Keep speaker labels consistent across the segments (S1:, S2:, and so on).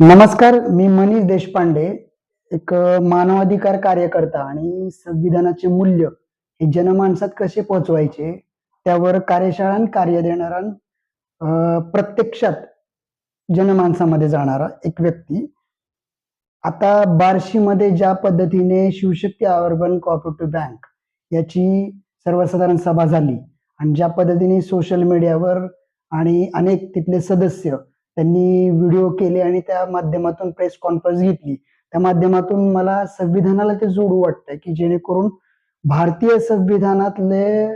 S1: नमस्कार मी मनीष देशपांडे एक मानवाधिकार कार्यकर्ता आणि संविधानाचे मूल्य हे जनमानसात कसे पोहोचवायचे त्यावर कार्यशाळा आणि कार्य देणारा अ, प्रत्यक्षात जनमानसामध्ये जाणारा एक व्यक्ती. आता बार्शीमध्ये ज्या पद्धतीने शिवशक्ती अर्बन कॉपरेटिव्ह बँक याची सर्वसाधारण सभा झाली आणि ज्या पद्धतीने सोशल मीडियावर आणि अनेक तिथले सदस्य त्यांनी व्हिडिओ केले आणि त्या माध्यमातून प्रेस कॉन्फरन्स घेतली. त्या माध्यमातून मला संविधानाला ते जोडू वाटतंय की जेणेकरून भारतीय संविधानातले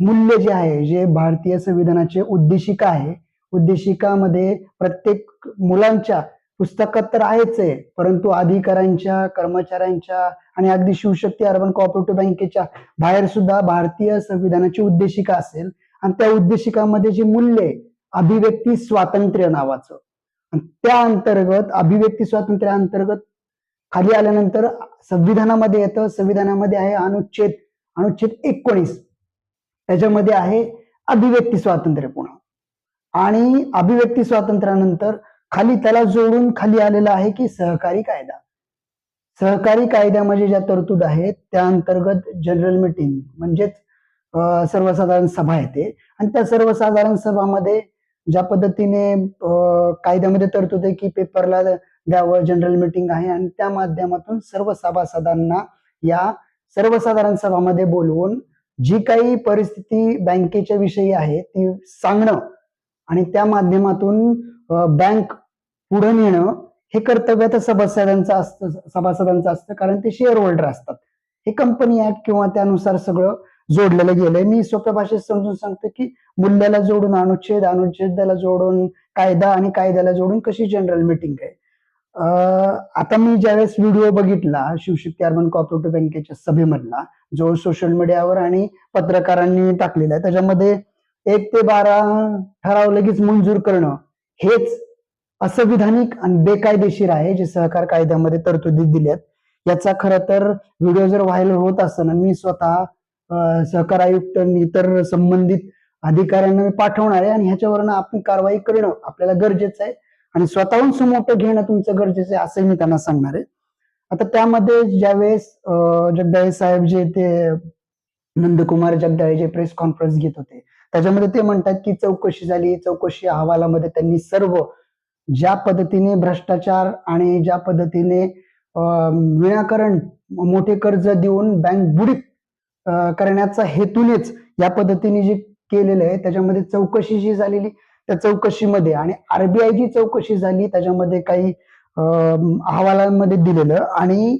S1: मूल्य जे आहे जे भारतीय संविधानाचे उद्देशिका आहे उद्देशिकामध्ये प्रत्येक मुलांच्या पुस्तकात तर आहेच आहे परंतु अधिकाऱ्यांच्या कर्मचाऱ्यांच्या आणि अगदी शिवशक्ती अर्बन कॉपरेटिव्ह बँकेच्या बाहेर सुद्धा भारतीय संविधानाची उद्देशिका असेल. आणि त्या उद्देशिकामध्ये जे मूल्य आहे अभिव्यक्ती स्वातंत्र्य नावाचं. आणि त्या अंतर्गत अभिव्यक्ती स्वातंत्र्याअंतर्गत खाली आल्यानंतर संविधानामध्ये येतं. संविधानामध्ये आहे अनुच्छेद अनुच्छेद एकोणीस. त्याच्यामध्ये आहे अभिव्यक्ती स्वातंत्र्य पुन्हा. आणि अभिव्यक्ती स्वातंत्र्यानंतर खाली त्याला जोडून खाली आलेला आहे की सहकारी कायदा. सहकारी कायद्यामध्ये म्हणजे ज्या तरतूद आहेत त्या अंतर्गत जनरल मिटिंग म्हणजेच सर्वसाधारण सभा येते. आणि त्या सर्वसाधारण सभामध्ये ज्या पद्धतीने कायद्यामध्ये तरतूद आहे की पेपरला द्यावं जनरल मिटिंग आहे आणि त्या माध्यमातून सर्व सभासदांना या सर्वसाधारण सभामध्ये बोलवून जी काही परिस्थिती बँकेच्या विषयी आहे ती सांगणं आणि त्या माध्यमातून बँक पुढे नेणं हे कर्तव्य तर सभासदांचं असतं सभासदांचं असतं कारण ते शेअर होल्डर असतात. हे कंपनी ऍक्ट किंवा त्यानुसार सगळं जोडलेलं गेलंय. मी सोप्या भाषेत समजून सांगतो की मूल्याला जोडून अनुच्छेद अनुच्छेदाला जोडून कायदा आणि कायद्याला जोडून कशी जनरल मिटिंग आहे? आता मी ज्यावेळेस व्हिडिओ बघितला शिवशक्ती अर्बन कॉपरेटिव्ह बँकेच्या सभेमधला जो सोशल मीडियावर आणि पत्रकारांनी टाकलेला आहे त्याच्यामध्ये एक ते बारा ठराव लगेच मंजूर करणं हेच असंविधानिक आणि बेकायदेशीर आहे जे सहकार कायद्यामध्ये तरतुदी दिल्यात. याचा खरं तर व्हिडिओ जर व्हायरल होत असताना मी स्वतः सहकार आयुक्त आणि इतर संबंधित अधिकाऱ्यांना मी पाठवणार आहे आणि ह्याच्यावरनं आपण कारवाई करणं आपल्याला गरजेचं आहे आणि स्वतःहून समोर घेणं तुमचं गरजेचं आहे असंही मी त्यांना सांगणार आहे. आता त्यामध्ये ज्यावेळेस जगदाळे साहेब जे ते नंदकुमार जगदाळे जे प्रेस कॉन्फरन्स घेत होते त्याच्यामध्ये ते म्हणतात की चौकशी झाली चौकशी अहवालामध्ये त्यांनी सर्व ज्या पद्धतीने भ्रष्टाचार आणि ज्या पद्धतीने विनाकारण मोठे कर्ज देऊन बँक बुडीत करण्याचा हेतूनेच या पद्धतीने जे केलेलं आहे त्याच्यामध्ये चौकशी जी झालेली त्या चौकशीमध्ये आणि आरबीआय जी चौकशी झाली त्याच्यामध्ये काही अहवालांमध्ये दिलेलं आणि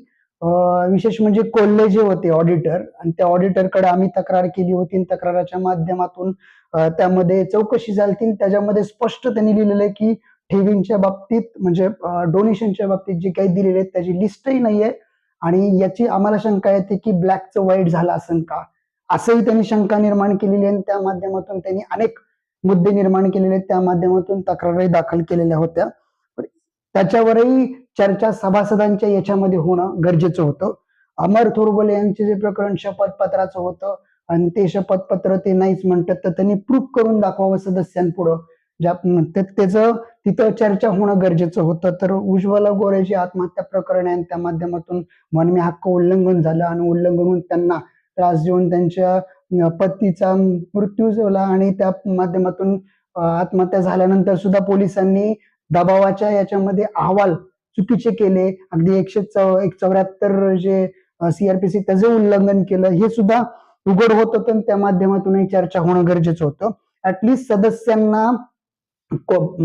S1: विशेष म्हणजे कोल्हे जे होते ऑडिटर आणि त्या ऑडिटरकडे आम्ही तक्रार केली होती तक्राराच्या माध्यमातून त्यामध्ये चौकशी झाली त्याच्यामध्ये स्पष्ट त्यांनी लिहिलेलं आहे की ठेवींच्या बाबतीत म्हणजे डोनेशनच्या बाबतीत जे काही दिलेले आहेत त्याची लिस्टही नाहीये. आणि याची आम्हाला शंका येते की ब्लॅकचं वाईट झालं असेल का? असंही त्यांनी शंका निर्माण केलेली आहे आणि त्या माध्यमातून त्यांनी अनेक मुद्दे निर्माण केलेले त्या माध्यमातून तक्रारी दाखल केलेल्या होत्या. त्याच्यावरही चर्चा सभासदांच्या याच्यामध्ये होणं गरजेचं होतं. अमर थोरबोले यांचे जे प्रकरण शपथपत्राचं होतं आणि ते शपथपत्र ते नाहीच म्हणतात तर त्यांनी प्रूफ करून दाखवावं सदस्यांपुढं. ज्या त्याचं तिथं चर्चा होणं गरजेचं होतं. तर उज्ज्वला गोरेची आत्महत्या प्रकरण आहे आणि त्या माध्यमातून मानवी हक्क उल्लंघन झालं आणि उल्लंघन त्यांना त्रास देऊन त्यांच्या पतीचा मृत्यू झाला आणि त्या माध्यमातून आत्महत्या झाल्यानंतर सुद्धा पोलिसांनी दबावाच्या याच्यामध्ये अहवाल चुकीचे केले. अगदी एकशे चौ एक चौऱ्याहत्तर जे सीआरपीसी त्याचं उल्लंघन केलं हे सुद्धा उघड होत होतं त्या माध्यमातूनही चर्चा होणं गरजेचं होतं. ऍटलिस्ट सदस्यांना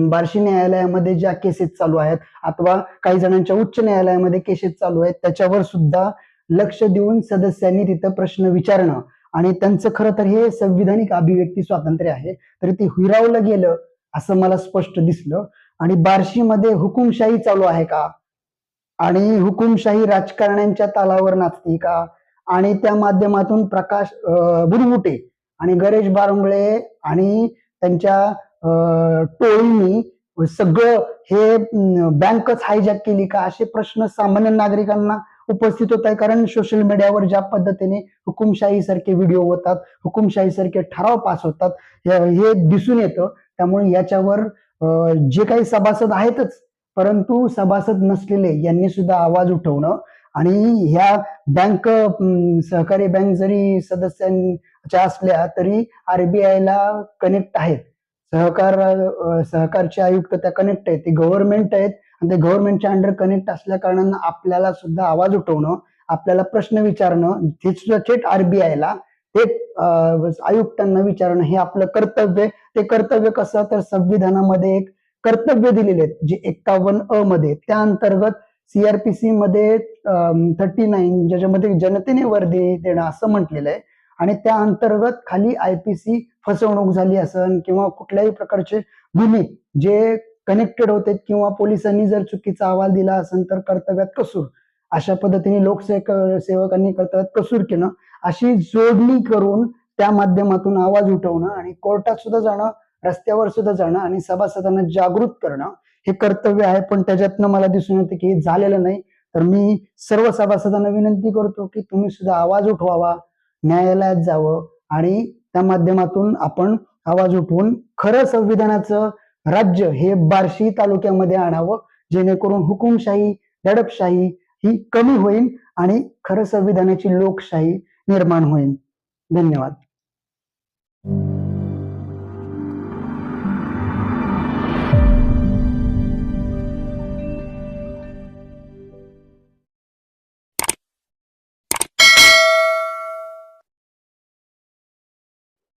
S1: बार्शी न्यायालयामध्ये ज्या केसेस चालू आहेत अथवा काही जणांच्या उच्च न्यायालयामध्ये केसेस चालू आहेत त्याच्यावर सुद्धा लक्ष देऊन सदस्यांनी तिथं प्रश्न विचारणं. आणि त्यांचं खरं तर हे संविधानिक अभिव्यक्ती स्वातंत्र्य आहे तर ते हिरावलं गेलं असं मला स्पष्ट दिसलं. आणि बार्शीमध्ये हुकुमशाही चालू आहे का? आणि हुकुमशाही राजकारण्यांच्या तालावर नाचते का? आणि त्या माध्यमातून प्रकाश अं, बुरमुटे आणि गणेश बारंबळे आणि त्यांच्या टोळींनी सगळं हे बँकच हायजॅक केली का असे प्रश्न सामान्य नागरिकांना उपस्थित होत आहे कारण सोशल मीडियावर ज्या पद्धतीने हुकुमशाही सारखे व्हिडिओ होतात हुकुमशाही सारखे ठराव पास होतात हे दिसून येतं. त्यामुळे याच्यावर जे काही सभासद आहेतच परंतु सभासद नसलेले यांनी सुद्धा आवाज उठवणं आणि ह्या बँक सहकारी बँक जरी सदस्यांच्या असल्या तरी आरबीआयला कनेक्ट आहेत. सहकार सहकारचे आयुक्त त्या कनेक्ट आहेत. ते गव्हर्नमेंट आहेत आणि ते गव्हर्नमेंटच्या अंडर कनेक्ट असल्या कारणानं आपल्याला सुद्धा आवाज उठवणं आपल्याला प्रश्न विचारणं हे सुद्धा थेट आरबीआयला थेट आयुक्तांना विचारणं हे आपलं कर्तव्य ते कर्तव्य कसं? तर संविधानामध्ये एक कर्तव्य दिलेले आहेत जे एक्कावन्न अ मध्ये. त्या अंतर्गत सीआरपीसी मध्ये थर्टी नाईन ज्याच्यामध्ये जनतेने वर्दी देणं असं म्हटलेलं आहे. आणि त्या अंतर्गत खाली आयपीसी फसवणूक झाली असन किंवा कुठल्याही प्रकारचे गुन्हे जे कनेक्टेड होते किंवा पोलिसांनी जर चुकीचा अहवाल दिला असेल तर कर्तव्यात कसूर. अशा पद्धतीने लोकसेवक सेवकांनी कर्तव्यात कसूर केलं. अशी जोडणी करून त्या माध्यमातून आवाज उठवणं आणि कोर्टात सुद्धा जाणं रस्त्यावर सुद्धा जाणं आणि सभासदांना जागृत करणं हे कर्तव्य आहे. पण त्याच्यातनं मला दिसून येते की हे झालेलं नाही. तर मी सर्व सभासदांना विनंती करतो की तुम्ही सुद्धा आवाज उठवावा. न्यायालयात जावं आणि त्या माध्यमातून आपण आवाज उठवून खरं संविधानाचं राज्य हे बार्शी तालुक्यामध्ये आणावं जेणेकरून हुकुमशाही दडपशाही ही कमी होईल आणि खरं संविधानाची लोकशाही निर्माण होईल. धन्यवाद.